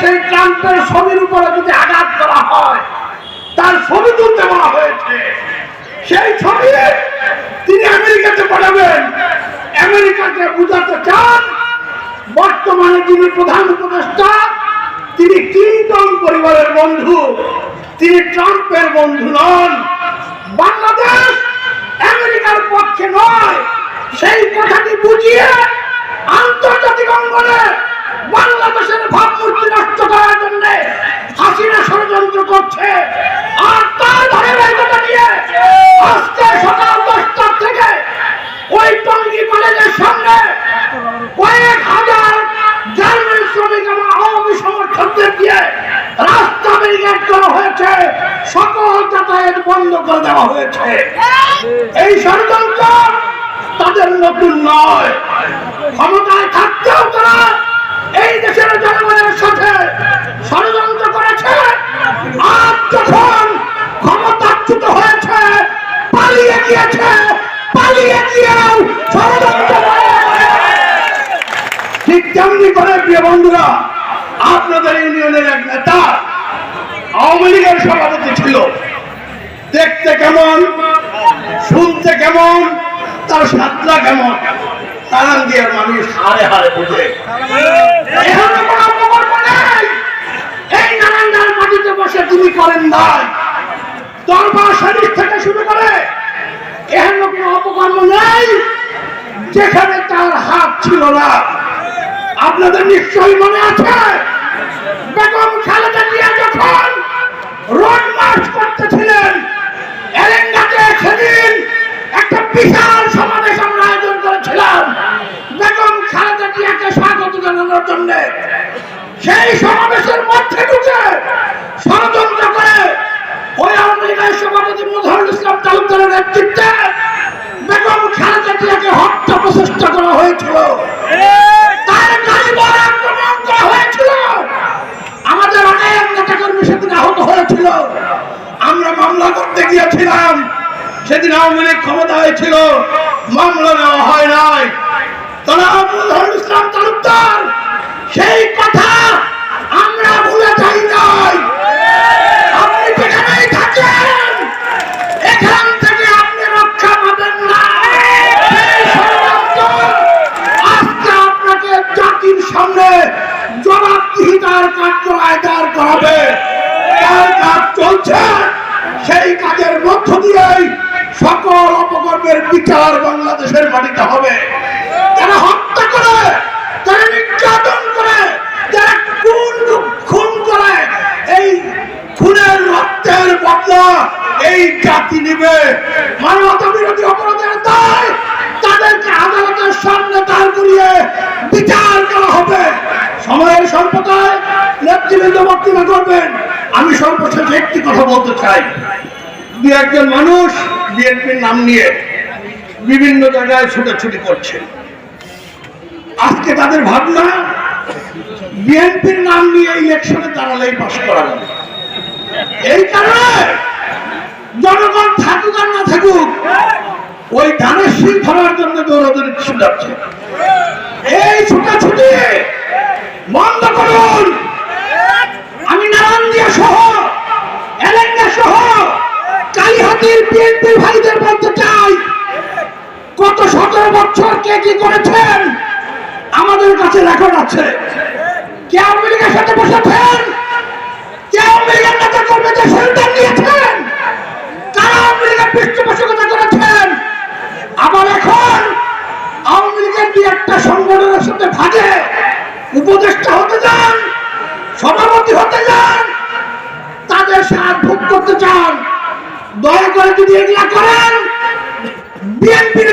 সেই ট্রাম্পের ছবির উপরে যদি আঘাত করা হয়, তার ছবি তুলতে বলা হয়েছে। সেই ছবি তিনি আমেরিকাতে পাঠাবেন। আমেরিকাকে বুঝাতে চান, বর্তমানে যিনি প্রধান উপদেষ্টা, তিনি ক্লিন্টন পরিবারের বন্ধু, তিনি ট্রাম্পের বন্ধু নন। বাংলাদেশ আমেরিকার পক্ষে নয় সেই কথাটি বুঝিয়ে আন্তর্জাতিক অঙ্গনে বাংলাদেশের ভাবমূর্তি নষ্ট করার জন্য হাসিনা ষড়যন্ত্র করছে আর তার ধরে বেঁধে নিয়ে আজকে সকাল দশটার থেকে ওই টঙ্গী কলেজের সামনে কয়েক হাজার জার্মান শ্রমিক এবং আওয়ামী সমর্থকদের দিয়ে রাস্তা ব্যারিকেড করা হয়েছে। সকল যাতায়াত বন্ধ করে দেওয়া হয়েছে। এই ষড়যন্ত্র তাদের নতুন নয়। ক্ষমতায় থাকতেও তারা এই দেশের জনগণের সাথে ষড়যন্ত্র ঠিক তেমনি করে প্রিয় বন্ধুরা। আপনাদের ইউনিয়নের এক নেতা আওয়ামী লীগের সভাপতি ছিল। দেখতে কেমন শুনতে কেমন তার সাতলা কেমন? দিয়ার মানুষ? হারে হারে বোঝে। এই মাটিতে বসে তিনি করেন নাই। দরবার শরীর থেকে শুরু করে এখানে কোনো অপকর্ম নেই যেখানে তার হাত ছিল না। আপনাদের নিশ্চয়ই মনে আছে? গিয়েছিলাম সেদিন আওয়ামী লীগ ক্ষমতা হয়েছিল, মামলা নেওয়া হয় নাই। তারা ইসলাম তালুকদার, সেই কথা আমরা ভুলে যাই নাই। আপনাকে সামনে জবাবদিহিতার কার্যরায় দাঁড় করাবে। তার কাজ চলছে? সেই কাজের মধ্য দিয়েই সকল অপকর্মের বিচার বাংলাদেশের মাটিতে হবে। যারা হত্যা করে, যারা নির্যাতন করে, যারা খুন খুন করে, এই খুনের রক্তের বদলা এই জাতি নিবে। মানবতা বিরোধী অপরাধের দায় তাদেরকে আদালতের সামনে দাঁড় করিয়ে বিচার করা হবে। সময়ের স্বল্পতায় নেতৃবৃন্দ বক্তব্য করবেন। সর্বশেষে একটি কথা বলতে চাই। দু একজন মানুষ বিএনপির নাম নিয়ে বিভিন্ন জায়গায় ছুটাছুটি করছে। আজকে তাদের ভাবনা, বিএনপির নাম নিয়ে ইলেকশনে দাঁড়ালেই পাশ করা যাবে। এই কারণে জনগণ থাকুক আর না থাকুক, ওই ধানের শীল ধরার জন্য দৌড়াদৌড়ি ছুটাচ্ছে এই ছুটাছুটি কালীহাতির বিএনপি ভাইদের বলতে চাই কত সতেরো বছর কে কি করেছেন? আমাদের কাছে রেকর্ড আছে। কে আওয়ামী লীগের সাথে বসেছেন? কে আওয়ামী লীগের নেতা কর্মীদের সন্তান নিয়েছেন? কারা আওয়ামী লীগের পৃষ্ঠপোষকতা করেছেন? আবার এখন আওয়ামী লীগের দুই একটা সংগঠনের সাথে ভাগে উপদেষ্টা হতে যান সভাপতি হতে যান তাদের সাথ ভোগ করতে চান। দয়া করে যদি এগুলা করেন বিএনপির